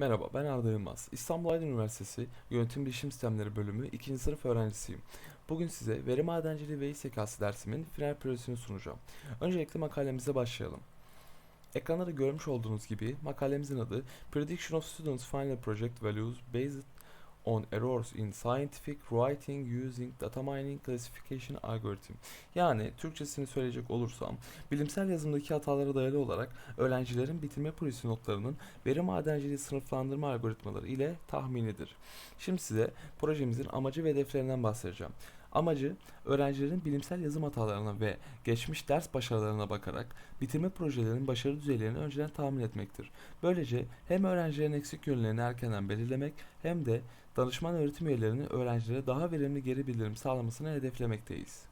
Merhaba, ben Arda Yılmaz. İstanbul Aydın Üniversitesi Yönetim Bilişim Sistemleri Bölümü 2. sınıf öğrencisiyim. Bugün size veri madenciliği ve iş zekası dersimin final projesini sunacağım. Öncelikle makalemize başlayalım. Ekranda da görmüş olduğunuz gibi makalemizin adı Prediction of Students Final Project Values Based on Errors in Scientific Writing Using Data Mining Classification Algorithm. Yani Türkçesini söyleyecek olursam, bilimsel yazımdaki hatalara dayalı olarak öğrencilerin bitirme projesi notlarının veri madenciliği sınıflandırma algoritmaları ile tahminidir. Şimdi size projemizin amacı ve hedeflerinden bahsedeceğim. Amacı, öğrencilerin bilimsel yazım hatalarına ve geçmiş ders başarılarına bakarak bitirme projelerinin başarı düzeylerini önceden tahmin etmektir. Böylece hem öğrencilerin eksik yönlerini erkenden belirlemek hem de danışman öğretim üyelerinin öğrencilere daha verimli geri bildirim sağlamasını hedeflemekteyiz.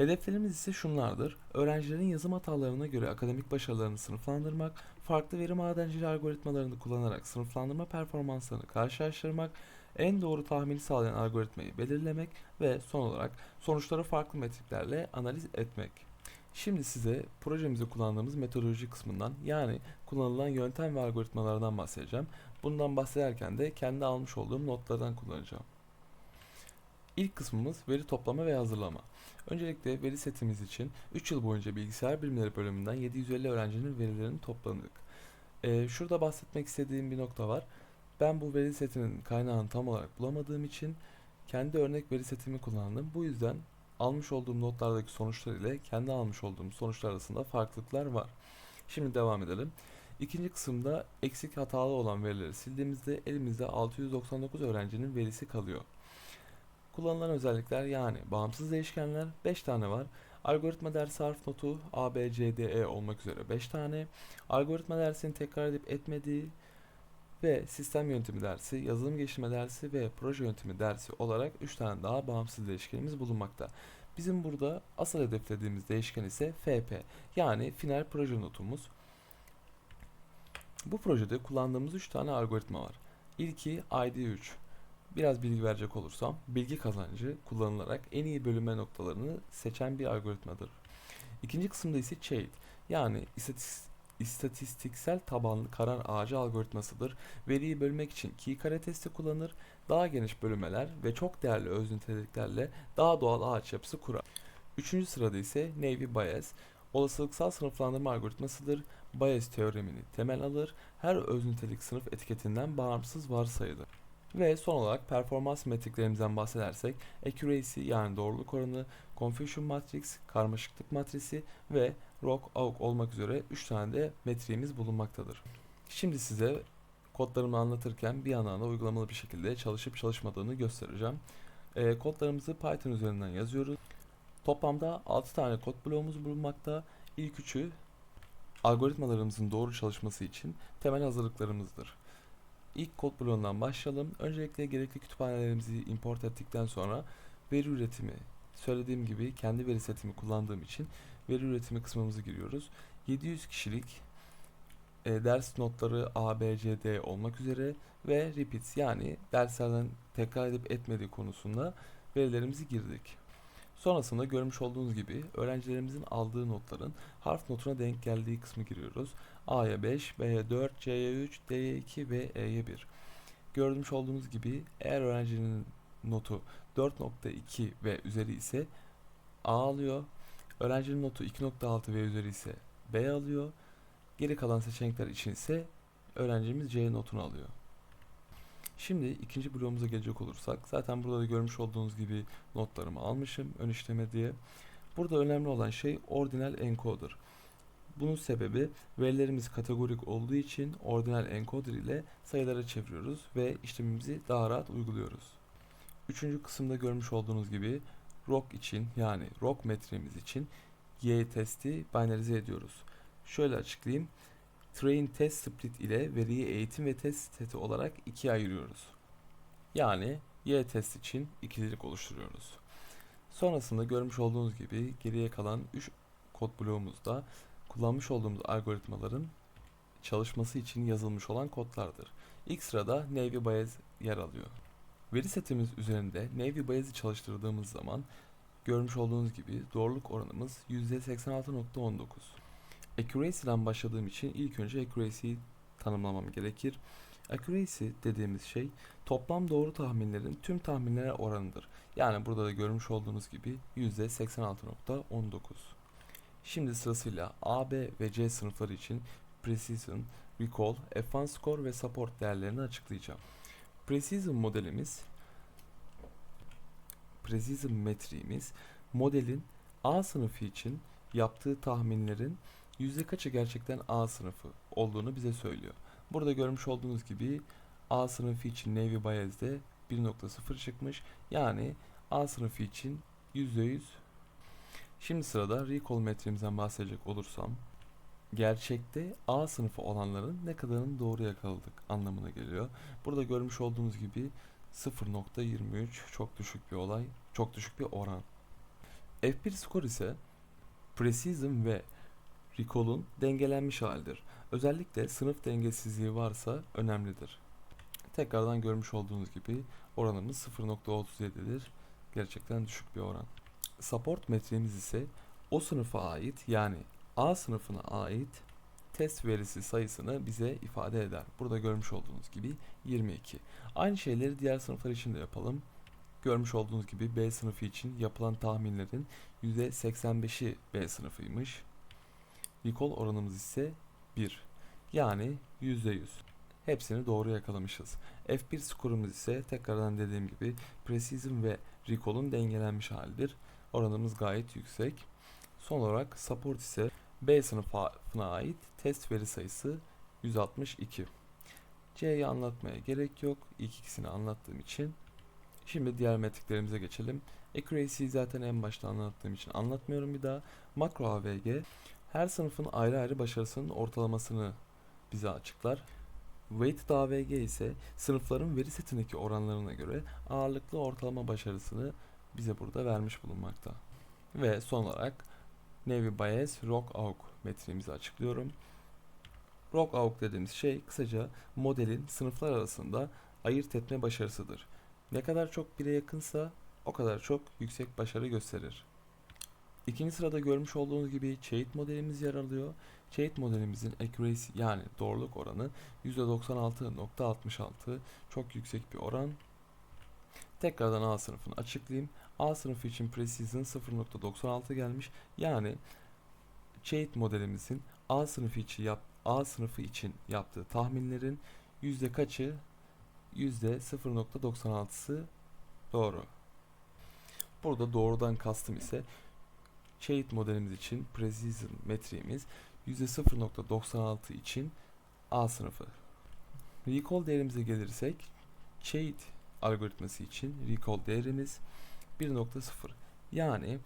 Hedeflerimiz ise şunlardır. Öğrencilerin yazım hatalarına göre akademik başarılarını sınıflandırmak, farklı veri madenciliği algoritmalarını kullanarak sınıflandırma performanslarını karşılaştırmak, en doğru tahmini sağlayan algoritmayı belirlemek ve son olarak sonuçları farklı metriklerle analiz etmek. Şimdi size projemizde kullandığımız metodoloji kısmından yani kullanılan yöntem ve algoritmalardan bahsedeceğim. Bundan bahsederken de kendi almış olduğum notlardan kullanacağım. İlk kısmımız veri toplama ve hazırlama. Öncelikle veri setimiz için 3 yıl boyunca bilgisayar bilimleri bölümünden 750 öğrencinin verilerini topladık. Ee, şurada bahsetmek istediğim bir nokta var. Ben bu veri setinin kaynağını tam olarak bulamadığım için kendi örnek veri setimi kullandım. Bu yüzden almış olduğum notlardaki sonuçlar ile kendi almış olduğum sonuçlar arasında farklılıklar var. Şimdi devam edelim. İkinci kısımda eksik hatalı olan verileri sildiğimizde elimizde 699 öğrencinin verisi kalıyor. Kullanılan özellikler yani bağımsız değişkenler 5 tane var. Algoritma dersi harf notu A, B, C, D, E olmak üzere 5 tane. Algoritma dersini tekrar edip etmediği ve sistem yöntemi dersi, yazılım geliştirme dersi ve proje yöntemi dersi olarak 3 tane daha bağımsız değişkenimiz bulunmakta. Bizim burada asıl hedeflediğimiz değişken ise FP yani final proje notumuz. Bu projede kullandığımız 3 tane algoritma var. İlki ID3. Biraz bilgi verecek olursam, bilgi kazancı kullanılarak en iyi bölünme noktalarını seçen bir algoritmadır. İkinci kısımda ise CHAID yani istatis- istatistiksel tabanlı karar ağacı algoritmasıdır. Veriyi bölmek için key kare testi kullanır, daha geniş bölünmeler ve çok değerli öz niteliklerle daha doğal ağaç yapısı kurar. Üçüncü sırada ise Navy Bayes, olasılıksal sınıflandırma algoritmasıdır. Bayes teoremini temel alır, her öz nitelik sınıf etiketinden bağımsız varsayılır. Ve son olarak performans metriklerimizden bahsedersek accuracy yani doğruluk oranı, confusion matrix, karmaşıklık matrisi ve ROC, AUC olmak üzere 3 tane de metriğimiz bulunmaktadır. Şimdi size kodlarımı anlatırken bir yandan da uygulamalı bir şekilde çalışıp çalışmadığını göstereceğim. Ee, kodlarımızı Python üzerinden yazıyoruz. Toplamda 6 tane kod bloğumuz bulunmakta. İlk üçü algoritmalarımızın doğru çalışması için temel hazırlıklarımızdır. İlk kod bloğundan başlayalım. Öncelikle gerekli kütüphanelerimizi import ettikten sonra veri üretimi, söylediğim gibi kendi veri setimi kullandığım için veri üretimi kısmımızı giriyoruz. 700 kişilik e, ders notları A, B, C, D olmak üzere ve repeats yani derslerden tekrar edip etmediği konusunda verilerimizi girdik. Sonrasında görmüş olduğunuz gibi öğrencilerimizin aldığı notların harf notuna denk geldiği kısmı giriyoruz. A'ya 5, B'ye 4, C'ye 3, D'ye 2 ve E'ye 1. Görmüş olduğunuz gibi eğer öğrencinin notu 4.2 ve üzeri ise A alıyor. Öğrencinin notu 2.6 ve üzeri ise B alıyor. Geri kalan seçenekler için ise öğrencimiz C notunu alıyor. Şimdi ikinci bloğumuza gelecek olursak zaten burada da görmüş olduğunuz gibi notlarımı almışım ön işleme diye. Burada önemli olan şey ordinal encoder. Bunun sebebi verilerimiz kategorik olduğu için ordinal encoder ile sayılara çeviriyoruz ve işlemimizi daha rahat uyguluyoruz. Üçüncü kısımda görmüş olduğunuz gibi ROC için yani ROC metriğimiz için Y testi binarize ediyoruz. Şöyle açıklayayım. Train test split ile veriyi eğitim ve test seti olarak ikiye ayırıyoruz. Yani Y test için ikililik oluşturuyoruz. Sonrasında görmüş olduğunuz gibi geriye kalan 3 kod bloğumuzda kullanmış olduğumuz algoritmaların çalışması için yazılmış olan kodlardır. İlk sırada Navy Bayes yer alıyor. Veri setimiz üzerinde Navy Bayes'i çalıştırdığımız zaman görmüş olduğunuz gibi doğruluk oranımız %86.19. Accuracy'den başladığım için ilk önce accuracy'yi tanımlamam gerekir. Accuracy dediğimiz şey toplam doğru tahminlerin tüm tahminlere oranıdır. Yani burada da görmüş olduğunuz gibi %86.19. Şimdi sırasıyla A, B ve C sınıfları için Precision, Recall, Advanced Score ve Support değerlerini açıklayacağım. Precision modelimiz Precision metriğimiz modelin A sınıfı için yaptığı tahminlerin yüzde kaçı gerçekten A sınıfı olduğunu bize söylüyor. Burada görmüş olduğunuz gibi A sınıfı için Navy Bayez'de 1.0 çıkmış. Yani A sınıfı için %100. Şimdi sırada recall metriğimizden bahsedecek olursam gerçekte A sınıfı olanların ne kadarını doğru yakaladık anlamına geliyor. Burada görmüş olduğunuz gibi 0.23 çok düşük bir olay, çok düşük bir oran. F1 skor ise Precision ve Recall'un dengelenmiş halidir. Özellikle sınıf dengesizliği varsa önemlidir. Tekrardan görmüş olduğunuz gibi oranımız 0.37'dir. Gerçekten düşük bir oran. Support metriğimiz ise o sınıfa ait yani A sınıfına ait test verisi sayısını bize ifade eder. Burada görmüş olduğunuz gibi 22. Aynı şeyleri diğer sınıflar için de yapalım. Görmüş olduğunuz gibi B sınıfı için yapılan tahminlerin %85'i B sınıfıymış. Recall oranımız ise 1. Yani %100. Hepsini doğru yakalamışız. F1 skorumuz ise tekrardan dediğim gibi Precision ve Recall'un dengelenmiş halidir. Oranımız gayet yüksek. Son olarak Support ise B sınıfına ait test veri sayısı 162. C'yi anlatmaya gerek yok. İlk ikisini anlattığım için. Şimdi diğer metriklerimize geçelim. Accuracy'yi zaten en başta anlattığım için anlatmıyorum bir daha. Makro AVG her sınıfın ayrı ayrı başarısının ortalamasını bize açıklar. Weighted AVG ise sınıfların veri setindeki oranlarına göre ağırlıklı ortalama başarısını bize burada vermiş bulunmakta. Ve son olarak Navy Bayes Rock Aug metriğimizi açıklıyorum. Rock Aug dediğimiz şey kısaca modelin sınıflar arasında ayırt etme başarısıdır. Ne kadar çok bire yakınsa o kadar çok yüksek başarı gösterir. İkinci sırada görmüş olduğunuz gibi Chait modelimiz yer alıyor. Chait modelimizin accuracy yani doğruluk oranı %96.66 çok yüksek bir oran. Tekrardan A sınıfını açıklayayım. A sınıfı için Precision 0.96 gelmiş. Yani Chait modelimizin A sınıfı için yap A sınıfı için yaptığı tahminlerin yüzde kaçı? Yüzde 0.96'sı doğru. Burada doğrudan kastım ise Chait modelimiz için Precision metriğimiz %0.96 için A sınıfı. Recall değerimize gelirsek Chait algoritması için recall değerimiz 1.0 yani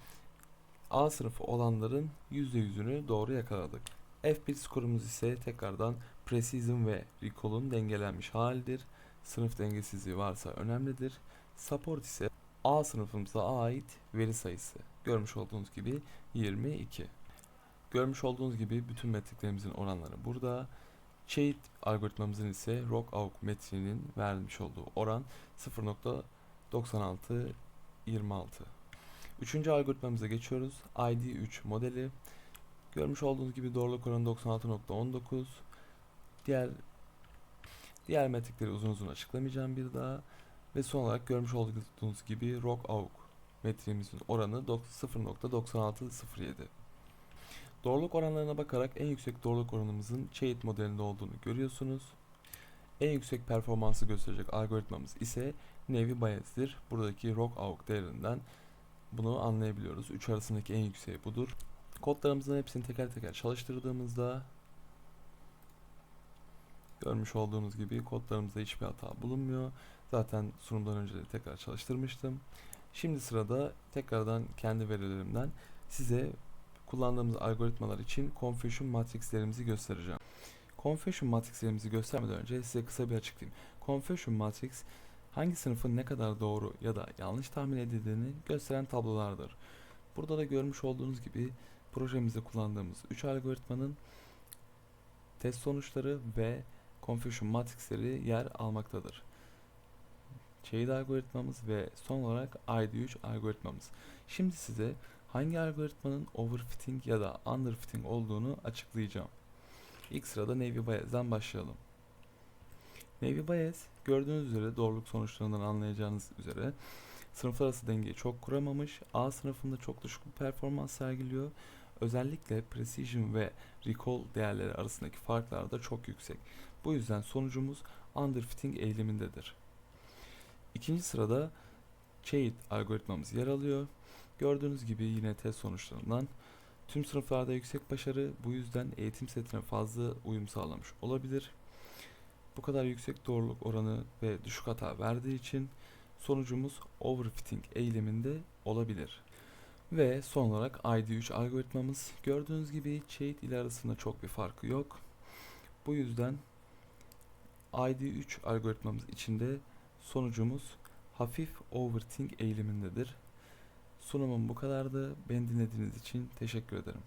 A sınıfı olanların %100'ünü doğru yakaladık. F1 skorumuz ise tekrardan Precision ve Recall'un dengelenmiş halidir. Sınıf dengesizliği varsa önemlidir. Support ise A sınıfımıza ait veri sayısı. Görmüş olduğunuz gibi 22. Görmüş olduğunuz gibi bütün metriklerimizin oranları burada. Chait algoritmamızın ise Rock-Aug metriğinin vermiş olduğu oran 0.9626. Üçüncü algoritmamıza geçiyoruz. ID3 modeli. Görmüş olduğunuz gibi doğruluk oranı 96.19. Diğer diğer metrikleri uzun uzun açıklamayacağım bir daha. Ve son olarak görmüş olduğunuz gibi Rock-Aug metriğimizin oranı 0.9607. Doğruluk oranlarına bakarak en yüksek doğruluk oranımızın Chait modelinde olduğunu görüyorsunuz. En yüksek performansı gösterecek algoritmamız ise Navy Bayes'dir. Buradaki Rock Aug değerinden bunu anlayabiliyoruz. Üç arasındaki en yükseği budur. Kodlarımızın hepsini teker teker çalıştırdığımızda görmüş olduğunuz gibi kodlarımızda hiçbir hata bulunmuyor. Zaten sunumdan önce de tekrar çalıştırmıştım. Şimdi sırada tekrardan kendi verilerimden size kullandığımız algoritmalar için confusion matrixlerimizi göstereceğim. Confusion matrixlerimizi göstermeden önce size kısa bir açıklayayım. Confusion matrix hangi sınıfın ne kadar doğru ya da yanlış tahmin edildiğini gösteren tablolardır. Burada da görmüş olduğunuz gibi projemizde kullandığımız 3 algoritmanın test sonuçları ve confusion matrixleri yer almaktadır. Shade algoritmamız ve son olarak ID3 algoritmamız. Şimdi size hangi algoritmanın overfitting ya da underfitting olduğunu açıklayacağım. İlk sırada Navy Bayez'den başlayalım. Navy Bayes gördüğünüz üzere doğruluk sonuçlarından anlayacağınız üzere sınıflar arası dengeyi çok kuramamış. A sınıfında çok düşük bir performans sergiliyor. Özellikle precision ve recall değerleri arasındaki farklar da çok yüksek. Bu yüzden sonucumuz underfitting eğilimindedir. İkinci sırada Chait algoritmamız yer alıyor. Gördüğünüz gibi yine test sonuçlarından tüm sınıflarda yüksek başarı bu yüzden eğitim setine fazla uyum sağlamış olabilir. Bu kadar yüksek doğruluk oranı ve düşük hata verdiği için sonucumuz overfitting eğiliminde olabilir. Ve son olarak ID3 algoritmamız gördüğünüz gibi Chait ile arasında çok bir farkı yok. Bu yüzden ID3 algoritmamız içinde sonucumuz hafif overthink eğilimindedir. Sunumum bu kadardı. Beni dinlediğiniz için teşekkür ederim.